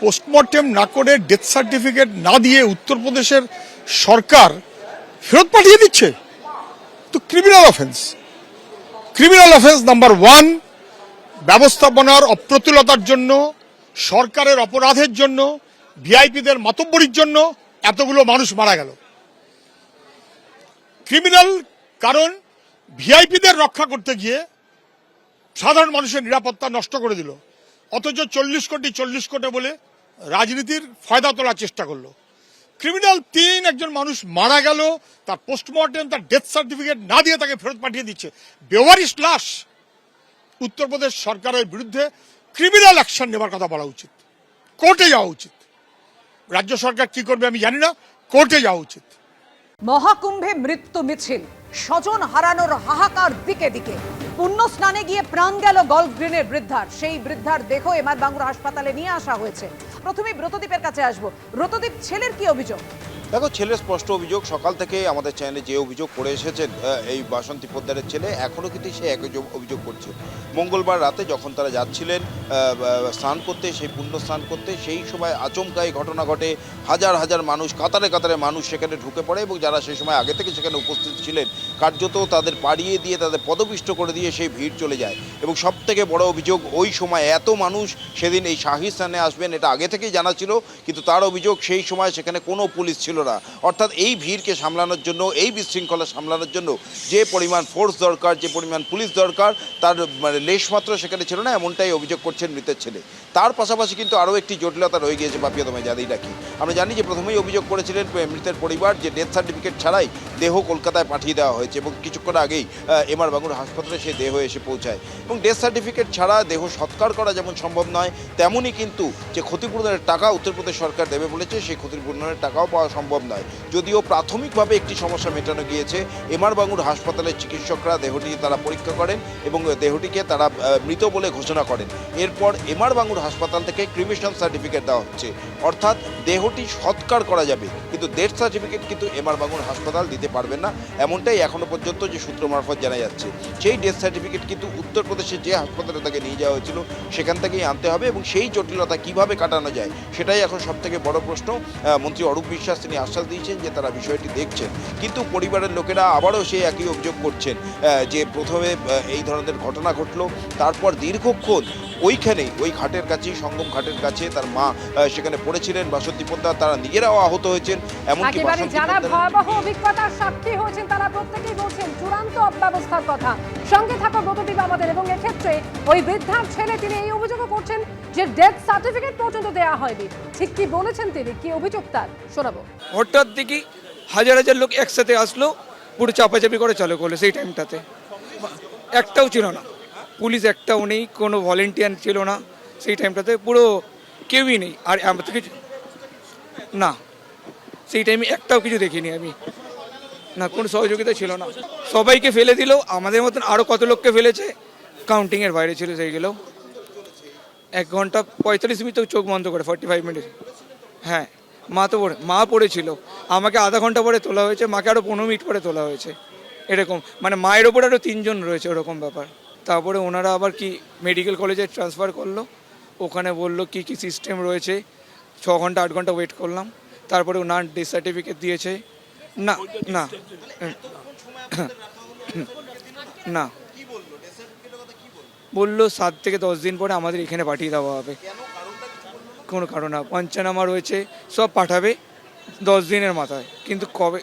Postmortem না করে death certificate না দিয়ে উত্তরপ্রদেশের সরকার ফেরত পাঠিয়ে দিচ্ছে? তো criminal offence criminal offence number one ব্যবস্থাপনার অপ্রতুলতার জন্য, সরকারের অপরাধের জন্য ভিআইপিদের মাতব্বরির জন্য এতগুলো মানুষ মারা গেল। ক্রিমিনাল কারণ ভিআইপিদের রক্ষা করতে গিয়ে সাধারণ মানুষের নিরাপত্তা নষ্ট করে দিল। অথচ চল্লিশ কোটি চল্লিশ কোটি বলে রাজনীতির ফয়দা তোলার চেষ্টা করল। ক্রিমিনাল তিন একজন মানুষ মারা গেল, তার পোস্টমর্টেম তার ডেথ সার্টিফিকেট না দিয়ে তাকে ফেরত পাঠিয়ে দিচ্ছে। বেওয়ারিশ লাশ উত্তরপ্রদেশ সরকারের বিরুদ্ধে ক্রিমিনাল অ্যাকশন নেবার কথা বলা উচিত। কোর্টে যাওয়া উচিত। রাজ্য সরকার কি করবে আমি জানি না, কোর্টে যাওয়া উচিত। মহাকুম্ভে মৃত্যু মিছিল, স্বজন হারানোর হাহাকার দিকে দিকে। পুণ্য স্নানে গিয়ে প্রাণ গেল গল্ফ গ্রিনের বৃদ্ধার। সেই বৃদ্ধার দেখো এমআর বাঙ্গুর হাসপাতালে নিয়ে আসা হয়েছে। প্রথমে ব্রতদীপের কাছে আসব। ব্রতদীপ, ছেলের কি অভিযোগ? দেখো, ছেলের স্পষ্ট অভিযোগ, সকাল থেকে আমাদের চ্যানেলে যে অভিযোগ করে এসেছেন এই বাসন্তী পোদ্দারের ছেলে এখনও কিন্তু সে একই অভিযোগ- করছে। মঙ্গলবার রাতে যখন তারা যাচ্ছিলেন স্নান করতে, সেই পুণ্য স্নান করতে, সেই সময় আচমকা এই ঘটনা ঘটে। হাজার হাজার মানুষ, কাতারে কাতারে মানুষ সেখানে ঢুকে পড়ে এবং যারা সেই সময় আগে থেকে সেখানে উপস্থিত ছিলেন, কার্যত তাদের পাড়িয়ে দিয়ে, তাদের পদপিষ্ট করে দিয়ে সেই ভিড় চলে যায়। এবং সব থেকে বড় অভিযোগ, ওই সময় এত মানুষ সেদিন এই শাহী স্থানে আসবেন, এটা আগে থেকেই জানা ছিল, কিন্তু তার অভিযোগ সেই সময় সেখানে কোনো পুলিশ ছিল না। অর্থাৎ এই ভিড়কে সামলানোর জন্য, এই বিশৃঙ্খলা সামলানোর জন্য যে পরিমাণ ফোর্স দরকার, যে পরিমাণ পুলিশ দরকার, তার মানে লেশমাত্র সেখানে ছিল না, এমনটাই অভিযোগ করছেন মৃতের ছেলে। তার পাশাপাশি কিন্তু আরও একটি জটিলতা রয়ে গিয়েছে বাপিয়া তোমায় জানি রাখি আমরা জানি যে প্রথমেই অভিযোগ করেছিলেন মৃতের পরিবার যে ডেথ সার্টিফিকেট ছাড়াই দেহ কলকাতায় পাঠিয়ে দেওয়া হয়েছে এবং কিছুক্ষণ আগেই এমআর বাঙুর হাসপাতালে সেই দেহ এসে পৌঁছায়। এবং ডেথ সার্টিফিকেট ছাড়া দেহ সৎকার করা যেমন সম্ভব নয়, তেমনই কিন্তু যে ক্ষতিপূরণের টাকা উত্তরপ্রদেশ সরকার দেবে বলেছে, সেই ক্ষতিপূরণের টাকাও পাওয়া সম্ভব নয়। যদিও প্রাথমিকভাবে একটি সমস্যা মেটানো গিয়েছে এমআর বাঙুর হাসপাতালের চিকিৎসকরা দেহটি তারা পরীক্ষা করেন এবং দেহটিকে তারা মৃত বলে ঘোষণা করেন। এরপর এমআর বাঙুর হাসপাতাল থেকে ক্রিমিশন সার্টিফিকেট দেওয়া হচ্ছে। অর্থাৎ দেহটি সৎকার করা যাবে, কিন্তু ডেথ সার্টিফিকেট কিন্তু এমআর বাঙুর হাসপাতাল দিতে পারবেন না। এমনটাই এখনও পর্যন্ত যে সূত্র মারফত জানা যাচ্ছে। সেই ডেথ সার্টিফিকেট কিন্তু উত্তরপ্রদেশের যে হাসপাতালে তাকে নিয়ে যাওয়া হয়েছিল, সেখান থেকেই আনতে হবে এবং সেই জটিলতা কীভাবে কাটানো যায়, সেটাই এখন সব থেকে বড় প্রশ্ন। মন্ত্রী অরূপ বিশ্বাস তিনি আশ্বাস দিয়েছেন যে তারা বিষয়টি দেখছেন। কিন্তু পরিবারের লোকেরা আবারও সেই একই অভিযোগ করছেন যে প্রথমে এই ধরনের ঘটনা ঘটলো, তারপর দীর্ঘক্ষণ ওইখানেই, ওই ঘাটের কাছেই, সঙ্গম ঘাটের কাছে তার মা সেখানে পড়েছিলেন বাসন্তী পোদ্দার তারা নিজেরাও আহত হয়েছেন এমনকি যারা ভয়াবহ অভিজ্ঞতার সাক্ষী হয়েছেন তারা প্রত্যেকেই বলছেন চূড়ান্ত অব্যবস্থার কথা। সঙ্গে থাকা ব্রতদীপ আমাদের এবং এক্ষেত্রে ওই বৃদ্ধার ছেলে তিনি এই অভিযোগও করছেন যে ডেথ সার্টিফিকেট পর্যন্ত দেওয়া হয়নি। ঠিক কি বলেছেন তিনি? কি অভিযোগ তার? শোনাবো। হঠাৎ দেখি হাজার হাজার লোক একসাথে আসলো পুরো চাপাচাপি করে চালু করল সেই টাইমটাতে। একটাও ছিল না। পুলিশ একটাও নেই কোনো ভলেন্টিয়ার ছিল না সেই টাইমটাতে। পুরো কেউই নেই। আর আমার কিছু না। সেই টাইমে একটাও কিছু দেখিনি আমি। না, কোনো সহযোগিতা ছিল না। সবাইকে ফেলে দিল আমাদের মতন আরও কত লোককে ফেলেছে? কাউন্টিংয়ের বাইরে ছিল সেইগুলো এক ঘণ্টা পঁয়তাল্লিশ মিনিট তো চোখ বন্ধ করে ফর্টি ফাইভ মিনিট হ্যাঁ মা তো পড়ে মা পড়েছিল। আমাকে আধা ঘণ্টা পরে তোলা হয়েছে, মাকে আরও পনেরো মিনিট পরে তোলা হয়েছে। এরকম। মানে মায়ের ওপর আরও তিনজন রয়েছে, ওরকম ব্যাপার। তারপরে ওনারা আবার কি মেডিকেল কলেজে ট্রান্সফার করল? ওখানে বলল কি কি সিস্টেম রয়েছে। ছ ঘণ্টা, আট ঘণ্টা ওয়েট করলাম। তারপরে ওনার ডেথ সার্টিফিকেট দিয়েছে। না না। না। বলল সাত থেকে দশ দিন পরে আমাদের এখানে পাঠিয়ে দেওয়া হবে। কোনো কারণ না পঞ্চানামা রয়েছে, সব পাঠাবে দশ দিনের মাথায়। কিন্তু কবে?